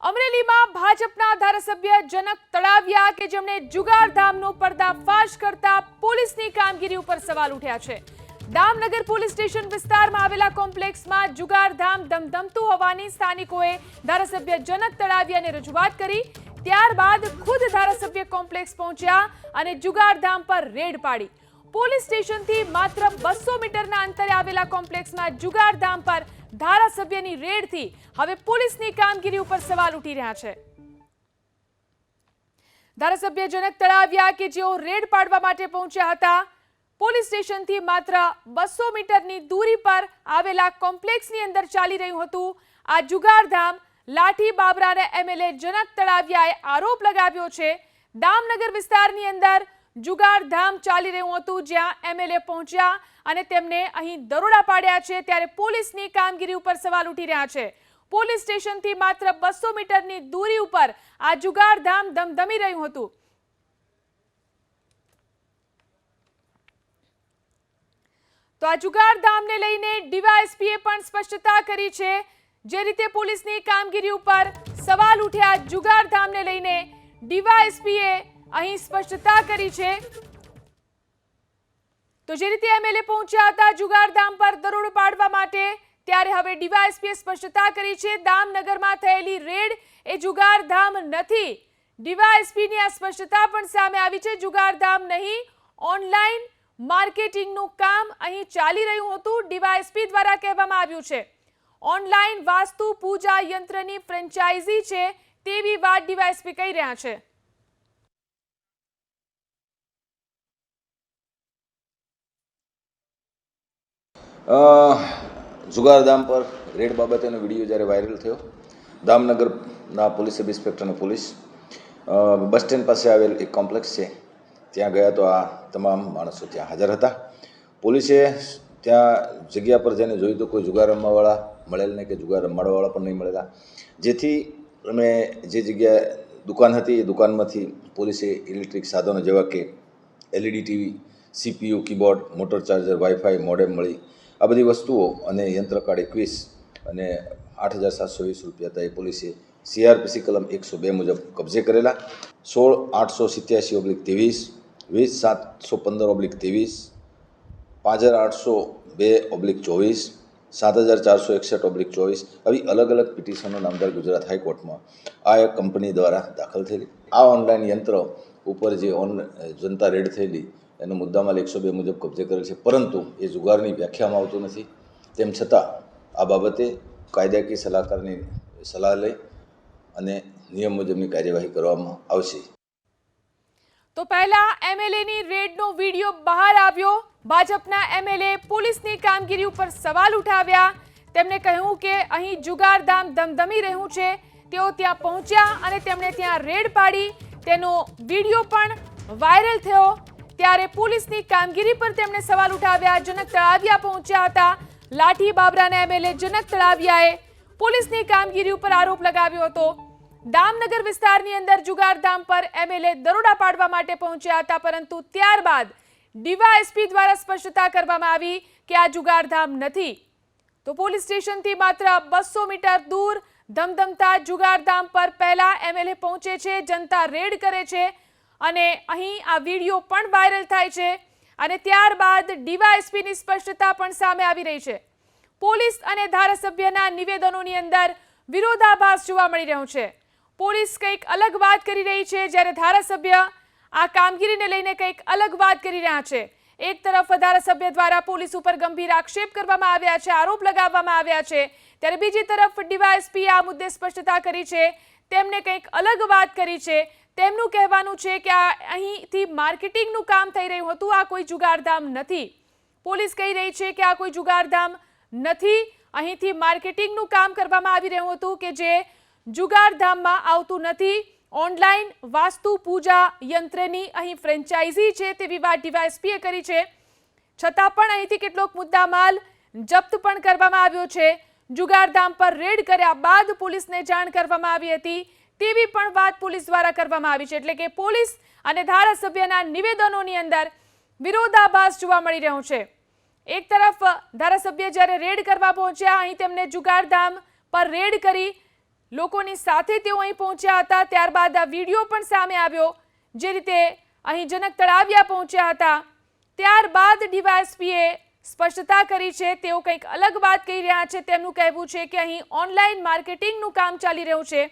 અમરેલીમાં ભાજપના ધારાસભ્ય જનક તળાવિયા કે જેમણે જુગારધામનો પર્દાફાશ કરતા પોલીસની કામગીરી ઉપર સવાલ ઉઠ્યા છે. દામનગર પોલીસ સ્ટેશન વિસ્તારમાં આવેલા કોમ્પ્લેક્સમાં જુગારધામ ધમધમતું હોવાની સ્થાનિકોએ ધારાસભ્ય જનક તળાવિયાને રજૂઆત કરી. ત્યારબાદ ખુદ ધારાસભ્ય કોમ્પ્લેક્સ પહોંચ્યા અને જુગારધામ પર રેડ પાડી. પોલીસ સ્ટેશનથી માત્ર બસો મીટરના અંતરે આવેલા કોમ્પ્લેક્સમાં જુગારધામ પર ધારાસભ્યની રેડથી હવે પોલીસની કામગીરી ઉપર સવાલ ઉઠી રહ્યા છે. ધારાસભ્ય જનક તળાવ્યા કે જેઓ રેડ પાડવા માટે પહોંચ્યા હતા, પોલીસ સ્ટેશનથી માત્ર બસો મીટરની દૂરી પર આવેલા કોમ્પ્લેક્સની અંદર ચાલી રહ્યું હતું. આ જુગારધામ લાઠી બાબરાને એમએલએ જનક તળાવિયાએ આરોપ લગાવ્યો છે. દામનગર વિસ્તારની અંદર જુગારધામ ચાલી રહ્યું હતું, જ્યાં એમએલએ પહોંચ્યા અને તેમને અહીં દરોડા પાડ્યા છે, ત્યારે પોલીસની કામગીરી ઉપર સવાલ ઉઠી રહ્યા છે. પોલીસ સ્ટેશનથી માત્ર બસો મીટરની દૂરી ઉપર આ જુગારધામ ધમધમી રહ્યું હતું. તો આ જુગારધામને લઈને ડીવાયએસપીએ પણ સ્પષ્ટતા કરી છે, જે રીતે પોલીસની કામગીરી ઉપર સવાલ ઉઠ્યા, જુગારધામને લઈને ડીવાયએસપીએ અહીં સ્પષ્ટતા કરી છે. તો જે રીતે એમએલએ પહોંચ્યા હતા જુગારધામ પર દરોડો પાડવા માટે, ત્યારે હવે ડીવાયએસપીએ સ્પષ્ટતા કરી છે. દામનગરમાં થયેલી રેડ એ જુગારધામ નથી. ડીવાયએસપીની આ સ્પષ્ટતા પણ સામે આવી છે. જુગારધામ નહીં, ઓનલાઈન માર્કેટિંગનું કામ અહીં ચાલી રહ્યું હતું, ડીવાયએસપી દ્વારા કહેવામાં આવ્યું છે. ઓનલાઈન વાસ્તુ પૂજા યંત્રની ફ્રેન્ચાઇઝી છે, તેવી વાત ડીવાયએસપી કહી રહ્યા છે. જુગારધામ પર રેડ બાબતેનો વીડિયો જ્યારે વાયરલ થયો દામનગરના પોલીસ સબ ઇન્સ્પેક્ટર અને પોલીસ બસ સ્ટેન્ડ પાસે આવેલ એક કોમ્પ્લેક્સ છે. ત્યાં ગયા તો આ તમામ માણસો ત્યાં હાજર હતા. પોલીસે ત્યાં જગ્યા પર જઈને જોયું તો કોઈ જુગાર રમવાવાળા મળેલ નહીં કે જુગાર રમાડવાવાળા પણ નહીં મળેલા. જેથી અમે જે જગ્યાએ દુકાન હતી, એ દુકાનમાંથી પોલીસે ઇલેક્ટ્રિક સાધનો જેવા કે LED TV, CPU, keyboard, motor charger, wifi, modem મળી આ બધી વસ્તુઓ અને યંત્રકાળ એકવીસ અને આઠ હજાર સાતસો વીસ રૂપિયા હતા એ પોલીસે સીઆરપીસી કલમ એકસો બે મુજબ કબજે કરેલા. સોળ આઠસો સિત્યાસી ઓબ્લિક ત્રેવીસ, વીસ સાતસો પંદર ઓબ્લિક ત્રેવીસ, પાંચ હજાર આઠસો બે ઓબ્લિક ચોવીસ, સાત હજાર ચારસો એકસઠ ઓબ્લિક ચોવીસ આવી અલગ અલગ પિટિશનો નામદાર ગુજરાત હાઈકોર્ટમાં આ એક કંપની દ્વારા દાખલ થયેલી. આ ઓનલાઈન યંત્ર ઉપર જે ઓન જનતા રેડ થયેલી, એનો મુદ્દામાં એકસો બે મુજબ કબજે કરેલ છે. પરંતુ એ જુગારની વ્યાખ્યામાં આવતું નથી. તેમ છતાં આ બાબતે કાયદાકીય સલાહકારની સલાહ લઈ અને નિયમ મુજબની કાર્યવાહી કરવામાં આવશે. તો પહેલા એમએલએની રેડનો વીડિયો બહાર આવ્યો. ભાજપના એમએલએ પોલીસની કામગીરી ઉપર સવાલ ઉઠાવ્યા. તેમણે કહ્યું કે અહીં જુગારધામ ધમધમી રહ્યું છે. તેઓ ત્યાં પહોંચ્યા અને તેમણે ત્યાં રેડ પાડી. તેનો વીડિયો પણ વાયરલ થયો. ત્યારે પોલીસની કામગીરી પર તેમણે સવાલ ઉઠાવ્યા. જનક તળાવિયા પહોંચ્યા હતા. લાઠી બાબરાના એમએલએ જનક તળાવિયાએ પોલીસની કામગીરી ઉપર આરોપ લગાવ્યો હતો. દામનગર વિસ્તારની અંદર જુગારધામ પર એમએલએ દરોડા પાડવા માટે પહોંચ્યા હતા. પરંતુ ત્યારબાદ ડીવાયએસપી દ્વારા સ્પષ્ટતા કરવામાં આવી કે આ જુગારધામ નથી. તો પોલીસ સ્ટેશનથી માત્ર બસો મીટર દૂર ધમધમતા જુગારધામ પર પહેલા એમએલએ પહોંચે છે, જનતા રેડ કરે છે અને અહીં આ વીડિયો પણ વાયરલ થાય છે અને ત્યારબાદ ડીવાયએસપીની સ્પષ્ટતા પણ સામે આવી રહી છે. પોલીસ અને ધારાસભ્યના નિવેદનોની અંદર વિરોધાભાસ જોવા મળી રહ્યો છે. પોલીસ કંઈક અલગ વાત કરી રહી છે, જ્યારે ધારાસભ્ય આ કામગીરીને લઈને કંઈક અલગ વાત કરી રહ્યા છે. એક તરફ ધારાસભ્ય દ્વારા પોલીસ ઉપર ગંભીર આક્ષેપ કરવામાં આવ્યા છે, આરોપ લગાવવામાં આવ્યા છે. ત્યારે બીજી તરફ ડીવાયએસપી આ મુદ્દે સ્પષ્ટતા કરી છે. તેમણે કંઈક અલગ વાત કરી છે. તેમનું કહેવાનું છે કે આ અહીંથી માર્કેટિંગનું કામ થઈ રહ્યું હતું, આ કોઈ જુગારધામ નથી. પોલીસ કહી રહી છે કે આ કોઈ જુગારધામ નથી. અહીંથી માર્કેટિંગનું કામ કરવામાં આવી રહ્યું હતું કે જે જુગારધામમાં આવતું નથી. ઓનલાઈન વાસ્તુ પૂજા યંત્રની અહીં ફ્રેન્ચાઇઝી છે તેવી વાત ડીવાયએસપીએ કરી છે. છતાં પણ અહીંથી કેટલોક મુદ્દામાલ જપ્ત પણ કરવામાં આવ્યો છે. જુગારધામ પર રેડ કર્યા બાદ પોલીસને જાણ કરવામાં આવી હતી તેવી પણ વાત પોલીસ દ્વારા કરવામાં આવી છે. એટલે કે પોલીસ અને ધારાસભ્યના નિવેદનોની અંદર વિરોધાભાસ જોવા મળી રહ્યો છે. એક તરફ ધારાસભ્ય જ્યારે રેડ કરવા પહોંચ્યા, અહીં તેમને જુગારધામ પર રેડ કરી લોકોની સાથે તેઓ અહીં પહોંચ્યા હતા. ત્યારબાદ આ વીડિયો પણ સામે આવ્યો, જે રીતે અહીં જનક તળાવિયા પહોંચ્યા હતા. ત્યારબાદ ડીવાયએસપીએ સ્પષ્ટતા કરી છે, તેઓ કંઈક અલગ વાત કહી રહ્યા છે. તેમનું કહેવું છે કે અહીં ઓનલાઈન માર્કેટિંગનું કામ ચાલી રહ્યું છે.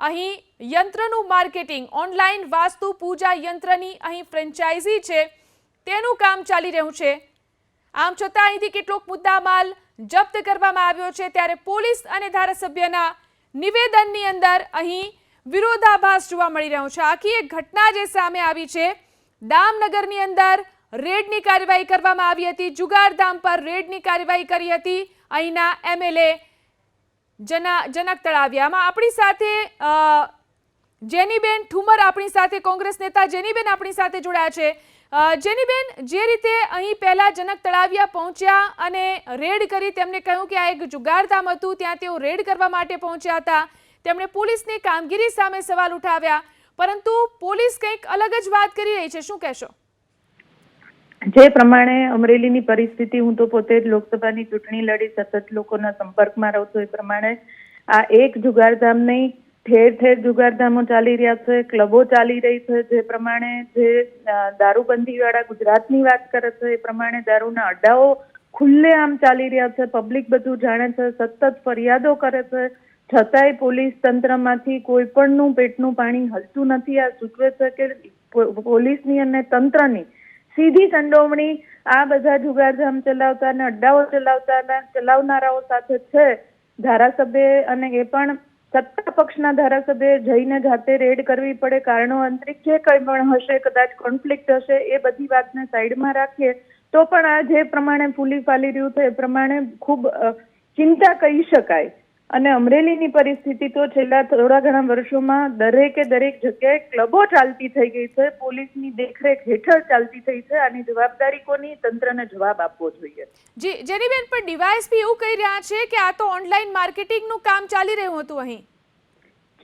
અહીં યંત્રનું માર્કેટિંગ, ઓનલાઈન વાસ્તુ પૂજા યંત્રની અહીં ફ્રેન્ચાઇઝી છે. તેનું કામ ચાલી રહ્યું છે. આમ છતાં અહીંથી કેટલોક મુદ્દામાલ જપ્ત કરવામાં આવ્યો છે. ત્યારે પોલીસ અને ધારાસભ્યના નિવેદનની અંદર અહીં વિરોધાભાસ જોવા મળી રહ્યો છે. આખી એક ઘટના જે સામે આવી છે, દામનગરની અંદર રેડની કાર્યવાહી કરવામાં આવી હતી. જુગારધામ પર રેડની કાર્યવાહી કરી હતી. અહીંના એમએલએ જના, જનક તળાવિયામાં આપણી સાથે જેનીબેન ઠુમર આપણી સાથે, કોંગ્રેસ નેતા જેનીબેન આપણી સાથે જોડાયા છે. જેનીબેન, જે રીતે અહીં પહેલા જનક તળાવિયા પહોંચ્યા અને રેડ કરી તેમને કહ્યું કે આ એક જુગારધામ હતું, ત્યાં તેઓ રેડ કરવા માટે પહોંચ્યા હતા. તેમણે પોલીસની કામગીરી સામે સવાલ ઉઠાવ્યા. પરંતુ પોલીસ કંઈક અલગ જ વાત કરી રહી છે. શું કહેશો? જે પ્રમાણે અમરેલીની પરિસ્થિતિ, હું તો પોતે લોકસભાની ચૂંટણી લડી સતત લોકોના સંપર્કમાં રહું છું, એ પ્રમાણે આ એક જુગારધામ નહીં ઠેર ઠેર જુગારધામો ચાલી રહ્યા છે, ક્લબો ચાલી રહી છે. જે પ્રમાણે જે દારૂબંધી વાળા ગુજરાતની વાત કરે છે, એ પ્રમાણે દારૂના અડ્ડાઓ ખુલ્લેઆમ ચાલી રહ્યા છે. પબ્લિક બધું જાણે છે, સતત ફરિયાદો કરે છે. છતાંય પોલીસ તંત્રમાંથી કોઈ પણનું પેટનું પાણી હલતું નથી. આ સૂચવે છે કે પોલીસની અને તંત્રની સીધી સંડોવણી આ બધા જુગારધામ ચલાવતા અને અડ્ડાઓ ચલાવતા ચલાવનારાઓ સાથે છે. ધારાસભ્ય અને એ પણ સત્તા પક્ષના ધારાસભ્ય જઈને જાતે રેડ કરવી પડે કારણો આંતરિક જે કંઈ પણ હશે, કદાચ કોન્ફ્લિક્ટ હશે, એ બધી વાતને સાઈડમાં રાખીએ, તો પણ આ જે પ્રમાણે ફૂલી ફાલી રહ્યું છે, એ પ્રમાણે ખૂબ ચિંતા કહી શકાય. અને અમરેલીની પરિસ્થિતિ તો છેલ્લા થોડા ઘણા વર્ષોમાં દરેકે દરેક જગ્યાએ ક્લબો ચાલતી થઈ ગઈ છે પોલીસની દેખરેખ હેઠળ ચાલતી થઈ છે આની જવાબદારી કોની? તંત્રને જવાબ આપવો જોઈએ. જી જેનીબેન પણ ડીવાયએસપી એવું કહી રહ્યા છે કે આ તો ઓનલાઈન માર્કેટિંગનું કામ ચાલી રહ્યું હતું અહીં.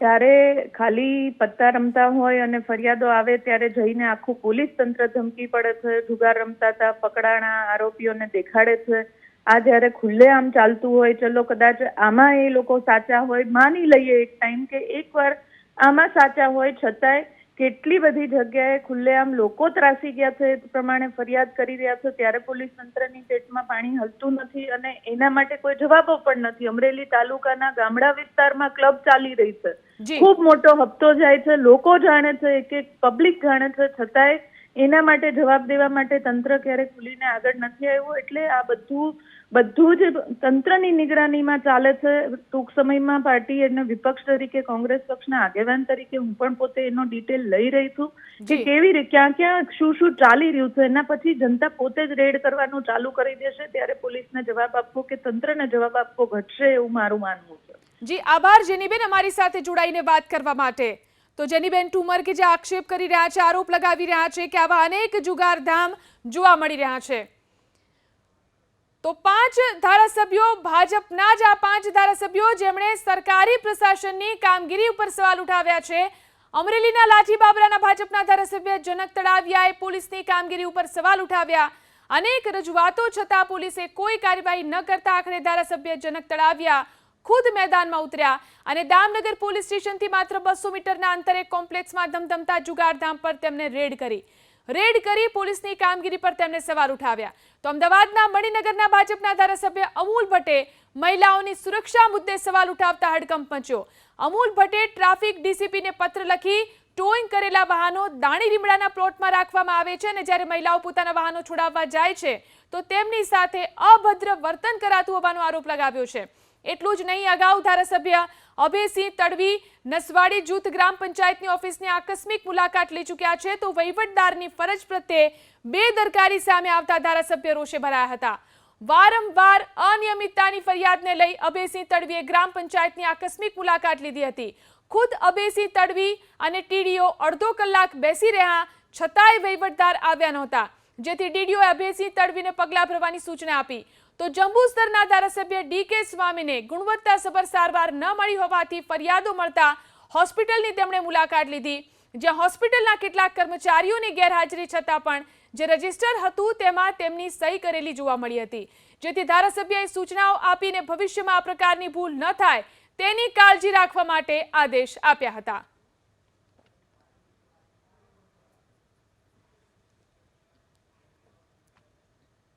જ્યારે ખાલી પત્તા રમતા હોય અને ફરિયાદો આવે ત્યારે જઈને આખું પોલીસ તંત્ર ધમકી પડે છે જુગાર રમતા હતા પકડાણા આરોપીઓને દેખાડે છે. આ જ્યારે ખુલ્લેઆમ ચાલતું હોય ચલો કદાચ આમાં એ લોકો સાચા હોય માની લઈએ એક ટાઈમ કે એકવાર આમાં સાચા હોય છતાંય કેટલી બધી જગ્યાએ ખુલ્લેઆમ લોકો ત્રાસી ગયા છે એ પ્રમાણે ફરિયાદ કરી રહ્યા છે ત્યારે પોલીસ તંત્રની પેટમાં પાણી હલતું નથી અને એના માટે કોઈ જવાબો પણ નથી અમરેલી તાલુકાના ગામડા વિસ્તારમાં ક્લબ ચાલી રહી છે. ખૂબ મોટો હપ્તો જાય છે લોકો જાણે છે એક એક પબ્લિક જાણે છે છતાંય એના માટે જવાબ દેવા માટે તંત્ર ક્યારે ખુલીને આગળ નથી આવ્યું. એટલે આ બધું બધું જ તંત્રની નિગરાનીમાં ચાલે છે. ટૂંક સમયમાં પાર્ટી અને વિપક્ષ તરીકે કોંગ્રેસ પક્ષના આગેવાન તરીકે હું પણ પોતે એનો ડિટેલ લઈ રહી છું કે કેવી રીતે ક્યાં ક્યાં શું શું ચાલી રહ્યું છે? એના પછી જનતા પોતે જ રેડ કરવાનું ચાલુ કરી દેશે. ત્યારે પોલીસને જવાબ આપવો કે તંત્રને જવાબ આપવો ઘટશે એવું મારું માનવું છે. જી આભાર જેનીબેન અમારી સાથે જોડાઈને વાત કરવા માટે. તો જેનીબેન ઠુમર કે જે આક્ષેપ કરી રહ્યા છે, આરોપ લગાવી રહ્યા છે કે આવા અનેક જુગારધામ જોવા મળી રહ્યા છે. તો પાંચ ધારાસભ્યો ભાજપના જ આ પાંચ ધારાસભ્યો જેમણે સરકારી પ્રશાસનની કામગીરી ઉપર સવાલ ઉઠાવ્યા છે. અમરેલીના લાઠી બાબરાના ભાજપના ધારાસભ્ય જનક તળાવિયાએ પોલીસની કામગીરી ઉપર સવાલ ઉઠાવ્યા. અનેક રજૂઆતો છતાં પોલીસે કોઈ કાર્યવાહી ન કરતા આખરે ધારાસભ્ય જનક તળાવિયા ખુદ મેદાનમાં ઉતર્યા અને દામનગર પોલીસ સ્ટેશનથી માત્ર બસો મીટરના અંતરે કોમ્પ્લેક્સમાં ધમધમતા જુગારધામ પર તેમને રેડ કરી. રેડ કરી પોલીસની કામગીરી પર તેમણે સવાલ ઉઠાવ્યા. તો અમદાવાદના મણિનગરના ભાજપના ધારાસભ્ય અમૂલ ભટ્ટે મહિલાઓની સુરક્ષા મુદ્દે સવાલ ઉઠાવતા હડકંપ મચ્યો. અમૂલ ભટ્ટે ટ્રાફિક ડીસીપીને પત્ર લખી ટોઈંગ કરેલા વાહનો દાણી લીમડાના પ્લોટમાં રાખવામાં આવે છે અને જ્યારે મહિલાઓ પોતાના વાહનો છોડાવવા જાય છે, તો તેમની સાથે અભદ્ર વર્તન કરાતું હોવાનો આરોપ લગાવ્યો છે. એટલું જ નહીં, અગાઉ ધારાસભ્ય અભયસિંહ તડવી નસવાડી જૂથ ગ્રામ પંચાયતની ઓફિસની આકસ્મિક મુલાકાત લઈ ચૂક્યા છે. તો વહીવટદારની ફરજ પ્રત્યે બેદરકારી સામે આવતા ધારાસભ્ય રોષે ભરાયા હતા. વારંવાર અનિયમિતતાની ફરિયાદને લઈ અભયસિંહ તડવીએ ગ્રામ પંચાયતની આકસ્મિક મુલાકાત લીધી હતી. ખુદ અભયસિંહ તડવી અને ટીડીઓ અડધો કલાક બેસી રહ્યા છતાંય વહીવટદાર આવ્યા નહોતા, જેથી ડીડીઓએ અભયસિંહ તડવીને પગલાં ભરવાની સૂચના આપી. તો જંબુસરના ધારાસભ્ય ડી કે સ્વામીને ગુણવત્તાસભર સારવાર ન મળી હોવાથી ફરિયાદો મળતા હોસ્પિટલની તેમણે મુલાકાત લીધી, જ્યાં હોસ્પિટલના કેટલાક કર્મચારીઓની ગેરહાજરી છતાં પણ જે રજિસ્ટર હતું તેમાં તેમની સહી કરેલી જોવા મળી હતી. જેથી ધારાસભ્યએ સૂચનાઓ આપીને ભવિષ્યમાં આ પ્રકારની ભૂલ ન થાય તેની કાળજી રાખવા માટે આદેશ આપ્યા હતા.